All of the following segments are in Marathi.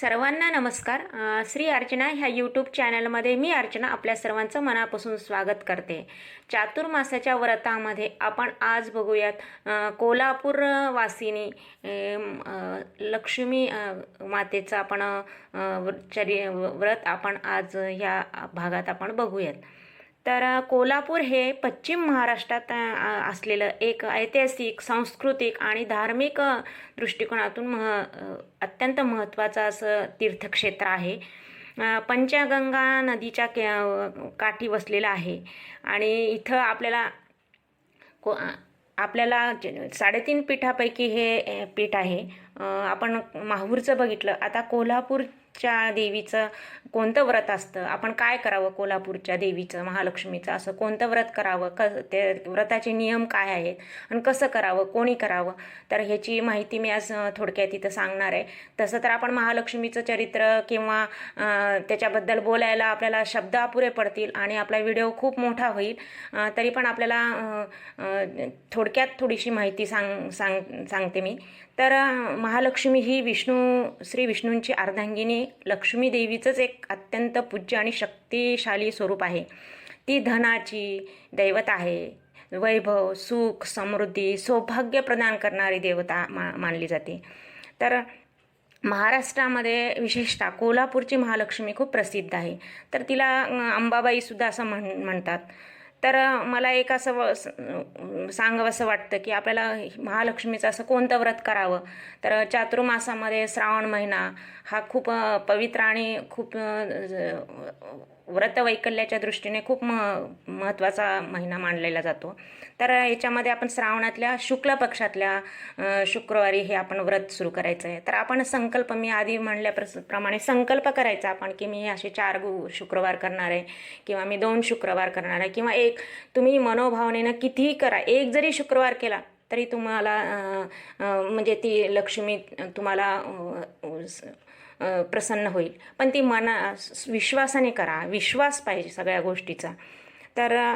सर्वांना नमस्कार. श्री अर्चना ह्या यूट्यूब चॅनलमध्ये मी अर्चना आपल्या सर्वांचं मनापासून स्वागत करते. चातुर्मासाच्या व्रतामध्ये आपण आज बघूयात कोल्हापूर वासिनी लक्ष्मी मातेचं आपण चरी चरि व्रत आपण आज ह्या भागात आपण बघूयात. तर कोल्हापूर हे पश्चिम महाराष्ट्रात असलेलं एक ऐतिहासिक सांस्कृतिक आणि धार्मिक दृष्टिकोनातून मह अत्यंत महत्त्वाचं असं तीर्थक्षेत्र आहे. पंचगंगा नदीच्या के काठी वसलेलं आहे. आणि इथं आपल्याला को आपल्याला साडेतीन पीठापैकी हे पीठ आहे. आपण माहूरचं बघितलं आता कोल्हापूरच्या देवीचं कोणतं व्रत असतं? आपण काय करावं कोल्हापूरच्या देवीचं महालक्ष्मीचं? असं कोणतं व्रत करावं? क ते व्रताचे नियम काय आहेत? आणि कसं करावं? कोणी करावं? तर ह्याची माहिती मी आज थोडक्यात इथं सांगणार आहे. तसं तर आपण महालक्ष्मीचं चरित्र किंवा त्याच्याबद्दल बोलायला आपल्याला शब्द अपुरे पडतील आणि आपला व्हिडिओ खूप मोठा होईल. तरी पण आपल्याला थोडक्यात थोडीशी माहिती सांग सांग सांगते मी. तर महालक्ष्मी ही विष्णू श्री विष्णूंची अर्धांगिनी लक्ष्मी देवीचंच एक अत्यंत पूज्य आणि शक्तिशाली स्वरूप आहे. ती धनाची दैवत आहे. वैभव सुख समृद्धी सौभाग्य प्रदान करणारी देवता मा मानली जाते. तर महाराष्ट्रामध्ये विशेषतः कोल्हापूरची महालक्ष्मी खूप प्रसिद्ध आहे. तर तिला अंबाबाईसुद्धा असं म्हण म्हणतात. तर मला एक असं व- सांगावंसं वाटतं की आपल्याला महालक्ष्मीचं असं कोणतं व्रत करावं? तर चातुर्मासामध्ये श्रावण महिना हा खूप पवित्र आणि खूप व्रतवैकल्याच्या दृष्टीने खूप म महत्त्वाचा महिना मानलेला जातो. तर याच्यामध्ये आपण श्रावणातल्या शुक्ल पक्षातल्या शुक्रवारी हे आपण व्रत सुरू करायचं आहे तर आपण संकल्प मी आधी म्हणल्याप्रमाणे संकल्प करायचा आपण की मी असे चार गु शुक्रवार करणार आहे किंवा मी दोन शुक्रवार करणार आहे किंवा एक तुम्ही मनोभावनेनं कितीही करा एक जरी शुक्रवार केला तरी तुम्हाला म्हणजे ती लक्ष्मी तुम्हाला स- प्रसन्न होईल. पण ती मना विश्वासाने करा. विश्वास पाहिजे सगळ्या गोष्टीचा. तर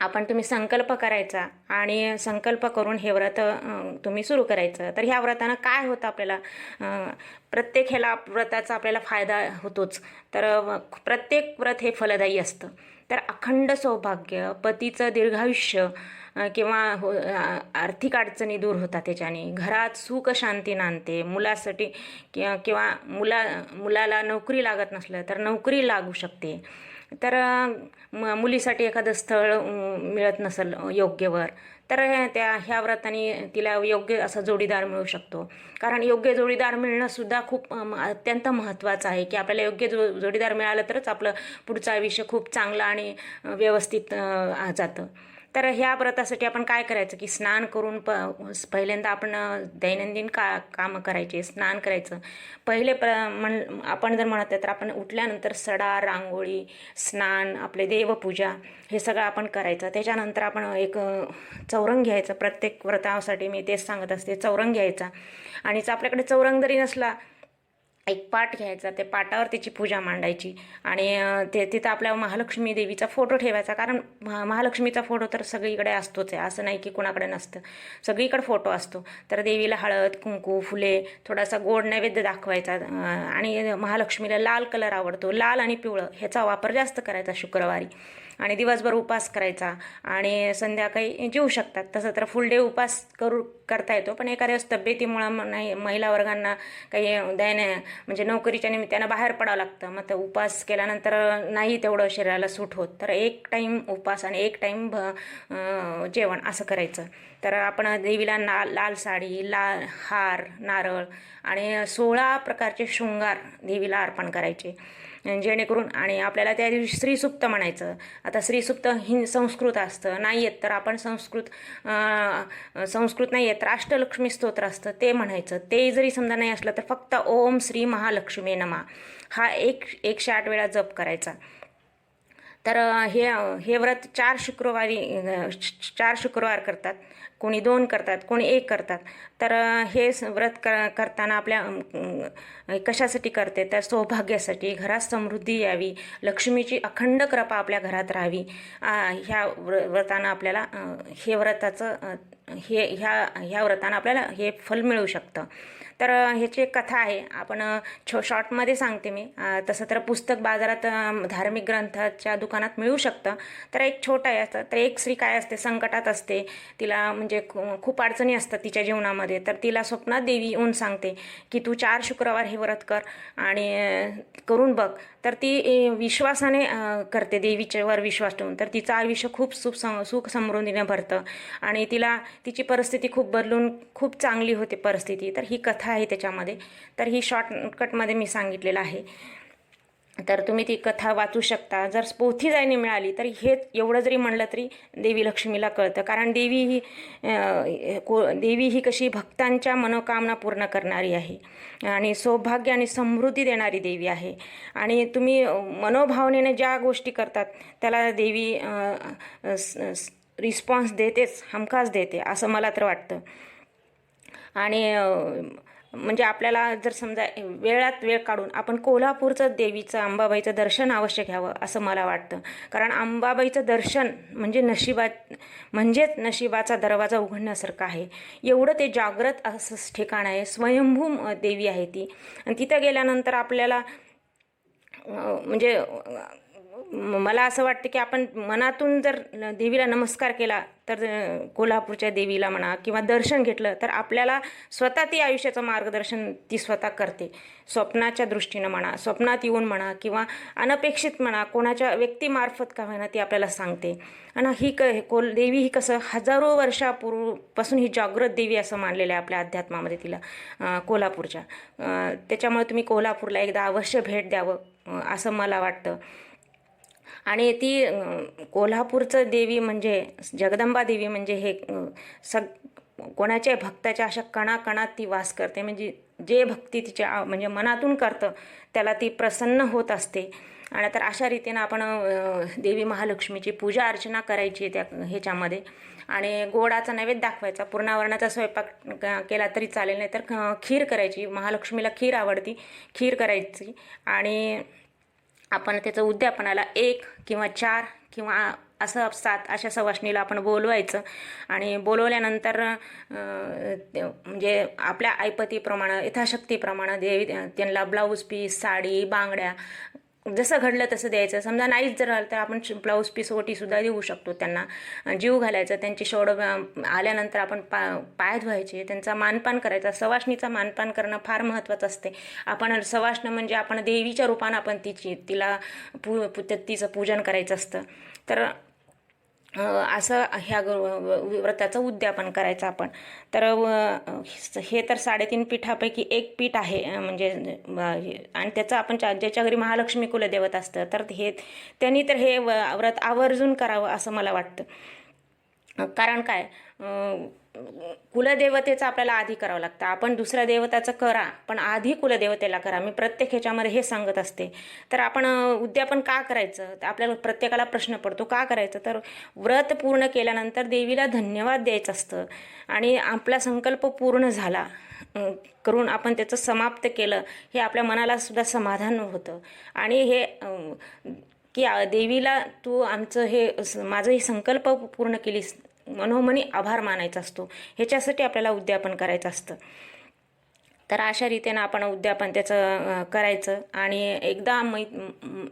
आपण तुम्ही संकल्प करायचा आणि संकल्प करून हे व्रत तुम्ही सुरू करायचं. तर ह्या व्रतानं काय होतं आपल्याला? प्रत्येक ह्याला व्रताचा आपल्याला फायदा होतोच. तर प्रत्येक व्रत हे फलदायी असतं. तर अखंड सौभाग्य पतीचं दीर्घायुष्य किंवा हो आर्थिक अडचणी दूर होतात त्याच्याने. घरात सुख शांती नांदते. मुलासाठी किंवा किंवा मुला मुलाला नोकरी लागत नसलं तर नोकरी लागू शकते. तर म मुलीसाठी एखादं स्थळ मिळत नसेल योग्यवर तर हे- त्या ह्या व्रताने तिला योग्य असा जोडीदार मिळू शकतो. कारण योग्य जोडीदार मिळणंसुद्धा खूप अत्यंत महत्त्वाचं आहे. की आपल्याला योग्य जो जोडीदार मिळालं तरच आपलं पुढचं आयुष्य खूप चांगलं आणि व्यवस्थित जातं. तर ह्या व्रतासाठी आपण काय करायचं की स्नान करून प पहिल्यांदा आपण दैनंदिन का कामं करायचे स्नान करायचं. पहिले प्र म्हण आपण जर म्हणत आहे तर आपण उठल्यानंतर सडा रांगोळी स्नान आपले देवपूजा हे सगळं आपण करायचं. त्याच्यानंतर आपण एक चौरंग घ्यायचं. प्रत्येक व्रतासाठी मी तेच सांगत असते चौरंग घ्यायचा. आणि जर आपल्याकडे चौरंग जरी नसला एक पाट घ्यायचा त्या पाटावर त्याची पूजा मांडायची आणि ते तिथं आपल्या महालक्ष्मी देवीचा फोटो ठेवायचा. कारण महा महालक्ष्मीचा फोटो तर सगळीकडे असतोच आहे असं नाही की कुणाकडे नसतं. सगळीकडे फोटो असतो. तर देवीला हळद कुंकू फुले थोडासा गोड नैवेद्य दाखवायचा आणि महालक्ष्मीला लाल कलर आवडतो. लाल आणि पिवळं ह्याचा वापर जास्त करायचा शुक्रवारी. आणि दिवसभर उपास करायचा. आणि संध्याकाळी जेवू शकतात. तसं तर फुल डे उपास करू करता येतो. पण एखाद्या वेळेस तब्येतीमुळं नाही महिला वर्गांना काही दैन्य म्हणजे नोकरीच्या निमित्तानं बाहेर पडावं लागतं. मग तर उपास केल्यानंतर नाही तेवढं शरीराला सूट होत. तर एक टाईम उपास आणि एक टाईम भ जेवण असं करायचं. तर आपण देवीला ना लाल साडी लाल हार नारळ आणि सोळा प्रकारचे शृंगार देवीला अर्पण करायचे. जेणेकरून आणि आपल्याला त्या दिवशी श्रीसुक्त म्हणायचं. आता श्रीसुक्त हिं संस्कृत असतं. नाही येत तर आपण संस्कृत संस्कृत नाही येत तर अष्टलक्ष्मी स्तोत्र असतं. ते म्हणायचं. ते जरी समजा नाही असलं तर फक्त ओम श्री महालक्ष्मी नमा. हा एक एकशे आठ वेळा जप करायचा. तर हे हे व्रत चार शुक्रवारी चार शुक्रवार करतात. कोणी दोन करतात कोणी एक करतात. तर हे स- व्रत क करताना आपल्या कशासाठी करते? तर सौभाग्यासाठी घरात समृद्धी यावी लक्ष्मीची अखंड कृपा आपल्या घरात राहावी. ह्या व्र व्रतानं आपल्याला हे व्रताचं हे ह्या ह्या व्रतानं आपल्याला हे फल मिळू शकतं. तर ह्याची एक कथा आहे. आपण छो शॉर्टमध्ये सांगते मी. तसं तर पुस्तक बाजारात धार्मिक ग्रंथाच्या दुकानात मिळू शकतं. तर एक छोटं आहे असतं तर एक स्त्री काय असते? संकटात असते. तिला म्हणजे खू- खूप अडचणी असतात तिच्या जीवनामध्ये. तर तिला स्वप्नात देवी येऊन सांगते की तू चार शुक्रवार हे व्रत कर आणि करून बघ. तर ती विश्वासाने करते. देवीच्यावर विश्वास ठेवून. तर तिचं आयुष्य खूप सुख सम सुख समृद्धीने भरतं. आणि तिला तिची परिस्थिती खूप बदलून खूप चांगली होते परिस्थिती. तर ही कथा आहे त्याच्यामध्ये. तर ही शॉर्टकटमध्ये मी सांगितलेलं आहे. तर तुम्ही ती कथा वाचू शकता. जर पोथी जायने मिळाली तरी हे एवढं जरी म्हणलं तरी देवी लक्ष्मीला कळतं. कारण देवी ही को देवी ही कशी भक्तांच्या मनोकामना पूर्ण करणारी आहे. आणि सौभाग्य आणि समृद्धी देणारी देवी आहे. आणि तुम्ही मनोभावनेने ज्या गोष्टी करतात त्याला देवी रिस्पॉन्स देतेच हमखास देते असं मला तर वाटतं. आणि म्हणजे आपल्याला जर समजा वेळात वेळ काढून आपण कोल्हापूरचं देवीचं अंबाबाईचं दर्शन अवश्य घ्यावं असं मला वाटतं. कारण अंबाबाईचं दर्शन म्हणजे नशिबा म्हणजेच नशिबाचा दरवाजा उघडण्यासारखं आहे. एवढं ते जागृत असं ठिकाण आहे स्वयंभू देवी आहे ती. आणि तिथं गेल्यानंतर आपल्याला म्हणजे मला असं वाटतं की आपण मनातून जर देवीला नमस्कार केला तर कोल्हापूरच्या देवीला म्हणा किंवा दर्शन घेतलं तर आपल्याला स्वतः ती आयुष्याचं मार्गदर्शन ती स्वतः करते. स्वप्नाच्या दृष्टीनं म्हणा स्वप्नात येऊन म्हणा किंवा अनपेक्षित म्हणा कोणाच्या व्यक्तीमार्फत का होईना ती आपल्याला सांगते. आणि ही क कोल देवी ही कसं हजारो वर्षापूर्वीपासून ही जागृत देवी असं मानलेलं आहे आपल्या अध्यात्मामध्ये तिला कोल्हापूरच्या. त्याच्यामुळे तुम्ही कोल्हापूरला एकदा अवश्य भेट द्यावं असं मला वाटतं. आणि ती कोल्हापूरचं देवी म्हणजे जगदंबा देवी म्हणजे हे सग कोणाच्या भक्ताच्या अशा कणाकणात ती वास करते. म्हणजे जे भक्ती तिच्या म्हणजे मनातून करतं त्याला ती प्रसन्न होत असते. आणि तर अशा रीतीनं आपण देवी महालक्ष्मीची पूजा अर्चना करायची त्या ह्याच्यामध्ये. आणि गोडाचा नैवेद्य दाखवायचा. पूर्णावरणाचा स्वयंपाक केला तरी चालेल. नाही तर खीर करायची. महालक्ष्मीला खीर आवडती. खीर करायची. आणि आपण त्याचं उद्यापनाला एक किंवा चार किंवा असं सात अशा सवासणीला आपण बोलवायचं. आणि बोलवल्यानंतर म्हणजे आपल्या ऐपतीप्रमाणे यथाशक्तीप्रमाणे देवी त्यांना ब्लाऊज पीस साडी बांगड्या जसं घडलं तसं द्यायचं. समजा नाहीच जर आलं तर आपण ब्लाऊज पीस ओटीसुद्धा देऊ शकतो त्यांना. जीव घालायचं त्यांची शोड आल्यानंतर आपण पा पाय धुवायचे त्यांचा मानपान करायचा. सवाष्णीचा मानपान करणं फार महत्त्वाचं असते. आपण सवाष्ण म्हणजे आपण देवीच्या रूपानं आपण तिची तिला पू तिचं पूजन करायचं असतं. तर असं ह्या व्रताचं उद्यापन करायचं आपण. तर व- हे तर साडेतीन पीठापैकी एक पीठ आहे म्हणजे आणि त्याचं आपण ज्याच्या घरी महालक्ष्मी कुलदेवत असतं तर हे त्यांनी तर हे व- व्रत आवर्जून करावं असं मला वाटतं. कारण काय? कुलदेवतेचा कुलदेवतेचं आपल्याला आधी करावं लागतं. आपण दुसऱ्या देवताचं करा पण आधी कुलदेवतेला करा. मी प्रत्येक ह्याच्यामध्ये हे सांगत असते. तर आपण उद्यापन का करायचं? तर आपल्याला प्रत्येकाला प्रश्न पडतो का करायचं? तर व्रत पूर्ण केल्यानंतर देवीला धन्यवाद द्यायचं असतं. आणि आपला संकल्प पूर्ण झाला करून आपण त्याचं समाप्त केलं हे आपल्या मनाला सुद्धा समाधान होतं. आणि हे की देवीला तू आमचं हे माझं हे संकल्प पूर्ण केलीस मनोमनी आभार मानायचा असतो. ह्याच्यासाठी आपल्याला उद्यापन करायचं असतं. तर अशा रीतीनं आपण उद्यापन त्याचं करायचं. आणि एकदा मी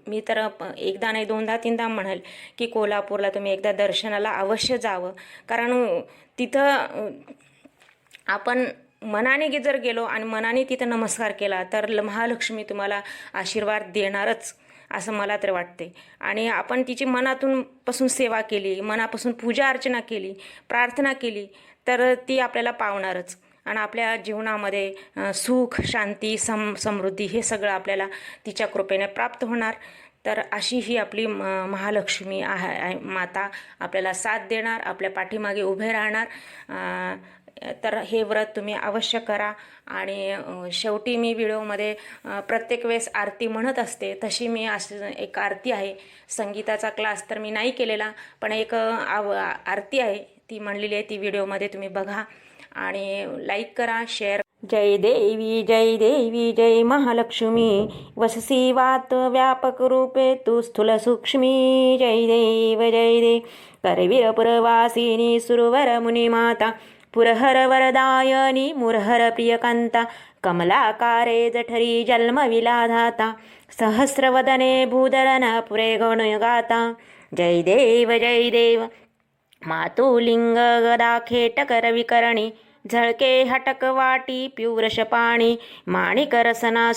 मी तर एकदा नाही दोनदा तीनदा म्हणाल की कोल्हापूरला तुम्ही एकदा दर्शनाला अवश्य जावं. कारण तिथं आपण मनाने गे- जर गेलो आणि मनाने तिथं नमस्कार केला तर महालक्ष्मी तुम्हाला आशीर्वाद देणारच. असं मला तर वाटते आणि आपण तिची मनातून पासून सेवा केली मनापासून पूजा अर्चना केली प्रार्थना केली तर ती आपल्याला पावणारच. आणि आपल्या जीवनामध्ये सुख शांती सम समृद्धी हे सगळं आपल्याला तिच्या कृपेने प्राप्त होणार. तर अशी ही आपली म महालक्ष्मी आहे माता आपल्याला साथ देणार आपल्या पाठीमागे उभे राहणार. तर हे व्रत तुम्ही अवश्य करा. आणि शेवटी मी व्हिडिओमध्ये प्रत्येक वेळेस आरती म्हणत असते. तशी मी अशी एक आरती आहे. संगीताचा क्लास तर मी नाही केलेला पण एक आव आरती आहे. ती म्हणलेली आहे ती व्हिडिओमध्ये तुम्ही बघा. आणि लाईक करा शेअर जय देवी जय देवी जय महालक्ष्मी. वससी वात व्यापक रूपे तू स्थूल सूक्ष्मी. जय देव जय देव करवीरपुरवासिनी सुरवर मुनिमाता. पुरहर वरदायनी मुरहर कमलाकारे जठरी जन्मविलाधाता सहस्रवदने भूधरन पुरे गणगाता जय देव जय देव मातुलिंग गदा झळके हटक वाटी पिवरश पाणी माणिक रसना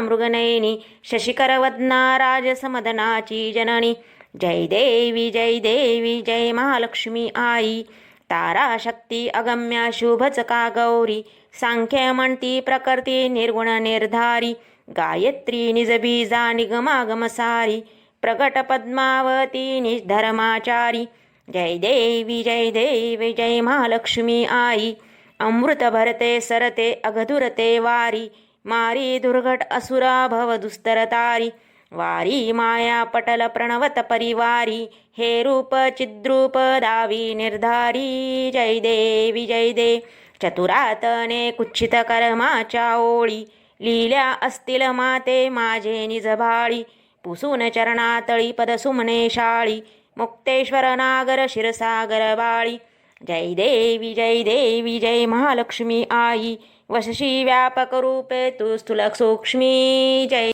मृगनयनी शशिकरवदना राजसमदनाची जननी। जय देवी जय देवी जय महालक्ष्मी आई। तारा शक्ती अगम्या शुभच का गौरी? सांख्य म्हणती प्रकृती निर्गुण निर्धारी। गायत्री निजबीजा निगमागम सारी। प्रकट पद्मावती निधर्माचारी जय देवी जय देवी जय महालक्ष्मी आई। अमृत भरते सरते अघधुरते वारी। मारी दुर्घट असुरा भव दुस्तरतारी। वारी माया पटल प्रणवत परिवारी हे रूप चिद्रूप दावी निर्धारी. जय देवी जय दे चतुरातने कुच्छित कर्माच्या ओळी. लिहिल्या असतील माते माझे निजभाळी पुसून चरणातळी पदसुमने शाळी. मुक्तेश्वर नागर शिरसागर बाळी. जय देवी जय देवी जय महालक्ष्मी आई. वशशी व्यापक रूपे तू स्थूल सूक्ष्मी. जय